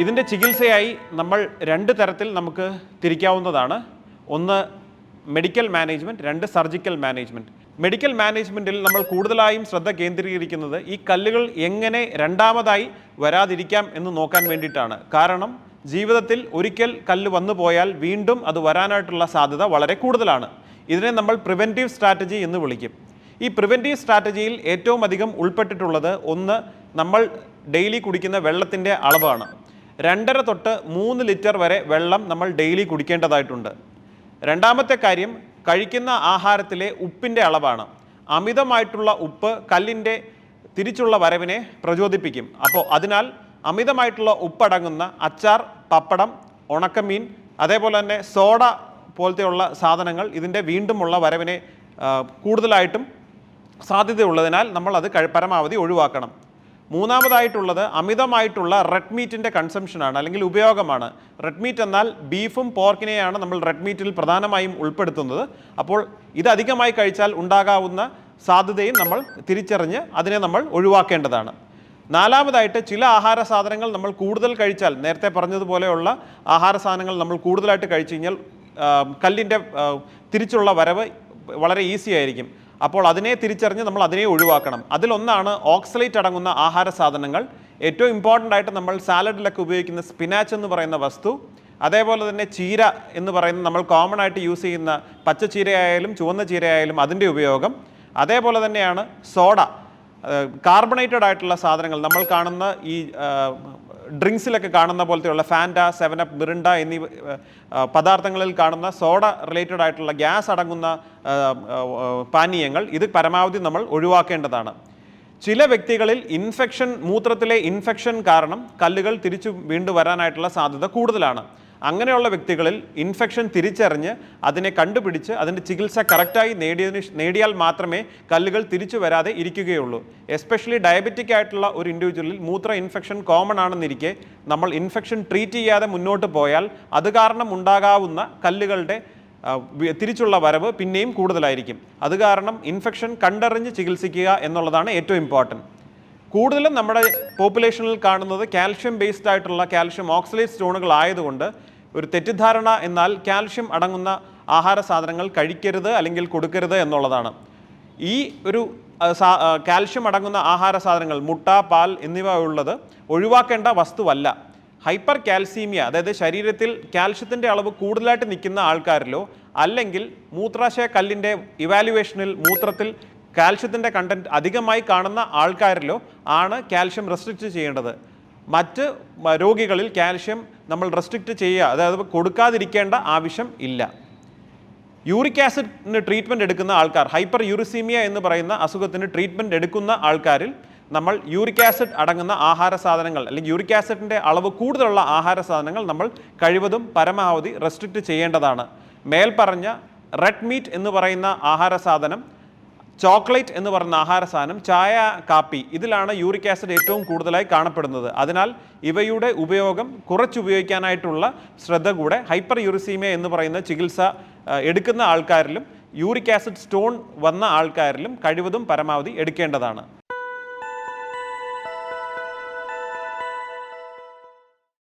ഇതിന്റെ ചികിത്സയായി നമ്മൾ രണ്ട് തരത്തിൽ നമുക്ക് തിരിക്കാവുന്നതാണ്. ഒന്ന് മെഡിക്കൽ മാനേജ്മെന്റ് രണ്ട് സർജിക്കൽ മാനേജ്മെന്റ് മെഡിക്കൽ മാനേജ്മെന്റിൽ നമ്മൾ കൂടുതലായും ശ്രദ്ധ കേന്ദ്രീകരിക്കുന്നത് ഈ കല്ലുകൾ എങ്ങനെ രണ്ടാമതായി വരാതിരിക്കാം എന്ന് നോക്കാൻ വേണ്ടിയിട്ടാണ്. കാരണം ജീവിതത്തിൽ ഒരിക്കൽ കല്ല് വന്നു പോയാൽ വീണ്ടും അത് വരാനായിട്ടുള്ള സാധ്യത വളരെ കൂടുതലാണ്. ഇതിനെ നമ്മൾ പ്രിവെന്റീവ് സ്ട്രാറ്റജി എന്ന് വിളിക്കും. ഈ പ്രിവെന്റീവ് സ്ട്രാറ്റജിയിൽ ഏറ്റവും അധികം ഉൾപ്പെട്ടിട്ടുള്ളത് ഒന്ന് നമ്മൾ ഡെയിലി കുടിക്കുന്ന വെള്ളത്തിന്റെ അളവാണ്. രണ്ടര തൊട്ട് മൂന്ന് ലിറ്റർ വരെ വെള്ളം നമ്മൾ ഡെയിലി കുടിക്കേണ്ടതായിട്ടുണ്ട്. രണ്ടാമത്തെ കാര്യം കഴിക്കുന്ന ആഹാരത്തിലെ ഉപ്പിന്റെ അളവാണ്. അമിതമായിട്ടുള്ള ഉപ്പ് കല്ലിന്റെ തിരിച്ചുള്ള വരവിനെ പ്രചോദിപ്പിക്കും. അപ്പോൾ അതിനാൽ അമിതമായിട്ടുള്ള ഉപ്പടങ്ങുന്ന അച്ചാർ പപ്പടം ഉണക്കമീൻ അതേപോലെ തന്നെ സോഡ പോലത്തെയുള്ള സാധനങ്ങൾ ഇതിന്റെ വീണ്ടുമുള്ള വരവിനെ കൂടുതലായിട്ടും സാധ്യതയുള്ളതിനാൽ നമ്മൾ അത് പരമാവധി ഒഴിവാക്കണം. മൂന്നാമതായിട്ടുള്ളത് അമിതമായിട്ടുള്ള റെഡ് മീറ്റിന്റെ കൺസംഷനാണ് അല്ലെങ്കിൽ ഉപയോഗമാണ്. റെഡ് മീറ്റ് എന്നാൽ ബീഫും പോർക്കിനെയാണ് നമ്മൾ റെഡ് മീറ്റിൽ പ്രധാനമായും ഉൾപ്പെടുത്തുന്നത്. അപ്പോൾ ഇത് അധികമായി കഴിച്ചാൽ ഉണ്ടാകാവുന്ന സാധ്യതയും നമ്മൾ തിരിച്ചറിഞ്ഞ് അതിനെ നമ്മൾ ഒഴിവാക്കേണ്ടതാണ്. നാലാമതായിട്ട് ചില ആഹാര സാധനങ്ങൾ നമ്മൾ കൂടുതൽ കഴിച്ചാൽ നേരത്തെ പറഞ്ഞതുപോലെയുള്ള ആഹാര സാധനങ്ങൾ നമ്മൾ കൂടുതലായിട്ട് കഴിച്ചു കഴിഞ്ഞാൽ കല്ലിന്റെ തിരിച്ചുള്ള വരവ് വളരെ ഈസി ആയിരിക്കും. അപ്പോൾ അതിനെ തിരിച്ചറിഞ്ഞ് നമ്മൾ അതിനെ ഒഴിവാക്കണം. അതിലൊന്നാണ് ഓക്സലേറ്റ് അടങ്ങുന്ന ആഹാര സാധനങ്ങൾ. ഏറ്റവും ഇമ്പോർട്ടന്റ് ആയിട്ട് നമ്മൾ സാലഡിലൊക്കെ ഉപയോഗിക്കുന്ന സ്പിനാച്ച് എന്ന് പറയുന്ന വസ്തു. അതേപോലെ തന്നെ ചീര എന്ന് പറയുന്ന നമ്മൾ കോമൺ ആയിട്ട് യൂസ് ചെയ്യുന്ന പച്ച ചീരയായാലും ചുവന്ന ചീരയായാലും അതിന്റെ ഉപയോഗം. അതേപോലെ തന്നെയാണ് സോഡ. കാർബണേറ്റഡ് ആയിട്ടുള്ള സാധനങ്ങൾ. നമ്മൾ കാണുന്ന ഈ ഡ്രിങ്ക്സിലൊക്കെ കാണുന്ന പോലത്തെയുള്ള ഫാന്റ സെവനപ്പ് മിറിണ്ട എന്നീ പദാർത്ഥങ്ങളിൽ കാണുന്ന സോഡ റിലേറ്റഡ് ആയിട്ടുള്ള ഗ്യാസ് അടങ്ങുന്ന പാനീയങ്ങൾ ഇത് പരമാവധി നമ്മൾ ഒഴിവാക്കേണ്ടതാണ്. ചില വ്യക്തികളിൽ ഇൻഫെക്ഷൻ മൂത്രത്തിലെ ഇൻഫെക്ഷൻ കാരണം കല്ലുകൾ തിരിച്ചു വീണ്ടും വരാനായിട്ടുള്ള സാധ്യത കൂടുതലാണ്. അങ്ങനെയുള്ള വ്യക്തികളിൽ ഇൻഫെക്ഷൻ തിരിച്ചറിഞ്ഞ് അതിനെ കണ്ടുപിടിച്ച് അതിന്റെ ചികിത്സ കറക്റ്റായി നേടിയതിന് നേടിയാൽ മാത്രമേ കല്ലുകൾ തിരിച്ചു വരാതെ ഇരിക്കുകയുള്ളൂ. എസ്പെഷ്യലി ഡയബറ്റിക് ആയിട്ടുള്ള ഒരു ഇൻഡിവിജ്വലിൽ മൂത്ര ഇൻഫെക്ഷൻ കോമൺ ആണെന്നിരിക്കെ നമ്മൾ ഇൻഫെക്ഷൻ ട്രീറ്റ് ചെയ്യാതെ മുന്നോട്ട് പോയാൽ അത് കാരണം ഉണ്ടാകാവുന്ന കല്ലുകളുടെ തിരിച്ചുള്ള വരവ് പിന്നെയും കൂടുതലായിരിക്കും. അത് കാരണം ഇൻഫെക്ഷൻ കണ്ടറിഞ്ഞ് ചികിത്സിക്കുക എന്നുള്ളതാണ് ഏറ്റവും ഇമ്പോർട്ടന്റ് കൂടുതലും നമ്മുടെ പോപ്പുലേഷനിൽ കാണുന്നത് കാൽഷ്യം ബേസ്ഡ് ആയിട്ടുള്ള കാൽഷ്യം ഓക്സലേറ്റ് സ്റ്റോണുകൾ ആയതുകൊണ്ട് ഒരു തെറ്റിദ്ധാരണ എന്നാൽ കാൽഷ്യം അടങ്ങുന്ന ആഹാര സാധനങ്ങൾ കഴിക്കരുത് അല്ലെങ്കിൽ കൊടുക്കരുത് എന്നുള്ളതാണ്. ഈ ഒരു കാൽഷ്യം അടങ്ങുന്ന ആഹാര സാധനങ്ങൾ മുട്ട പാൽ എന്നിവ ഉള്ളത് ഒഴിവാക്കേണ്ട വസ്തുവല്ല. ഹൈപ്പർ കാൽസീമിയ അതായത് ശരീരത്തിൽ കാൽഷ്യത്തിന്റെ അളവ് കൂടുതലായിട്ട് നിൽക്കുന്ന ആൾക്കാരിലോ അല്ലെങ്കിൽ മൂത്രാശയ കല്ലിന്റെ ഇവാലുവേഷനിൽ മൂത്രത്തിൽ കാൽഷ്യത്തിന്റെ കണ്ടന്റ് അധികമായി കാണുന്ന ആൾക്കാരിലോ ആണ് കാൽഷ്യം റെസ്ട്രിക്റ്റ് ചെയ്യേണ്ടത്. മറ്റ് രോഗികളിൽ കാൽഷ്യം നമ്മൾ റെസ്ട്രിക്റ്റ് ചെയ്യുക അതായത് കൊടുക്കാതിരിക്കേണ്ട ആവശ്യം ഇല്ല. യൂറിക് ആസിഡിന് ട്രീറ്റ്മെന്റ് എടുക്കുന്ന ആൾക്കാർ ഹൈപ്പർ യൂറിസീമിയ എന്ന് പറയുന്ന അസുഖത്തിന് ട്രീറ്റ്മെന്റ് എടുക്കുന്ന ആൾക്കാരിൽ നമ്മൾ യൂറിക് ആസിഡ് അടങ്ങുന്ന ആഹാര സാധനങ്ങൾ അല്ലെങ്കിൽ യൂറിക് ആസിഡിന്റെ അളവ് കൂടുതലുള്ള ആഹാര സാധനങ്ങൾ നമ്മൾ കഴിവതും പരമാവധി റെസ്ട്രിക്റ്റ് ചെയ്യേണ്ടതാണ്. മേൽപ്പറഞ്ഞ റെഡ് മീറ്റ് എന്ന് പറയുന്ന ആഹാര സാധനം ചോക്ലേറ്റ് എന്ന് പറയുന്ന ആഹാര സാധനം ചായ കാപ്പി ഇതിലാണ് യൂറിക് ആസിഡ് ഏറ്റവും കൂടുതലായി കാണപ്പെടുന്നത്. അതിനാൽ ഇവയുടെ ഉപയോഗം കുറച്ചുപയോഗിക്കാനായിട്ടുള്ള ശ്രദ്ധ കൂടെ ഹൈപ്പർ യൂറിസീമിയ എന്ന് പറയുന്ന ചികിത്സ എടുക്കുന്ന ആൾക്കാരിലും യൂറിക് ആസിഡ് സ്റ്റോൺ വന്ന ആൾക്കാരിലും കഴിവതും പരമാവധി എടുക്കേണ്ടതാണ്.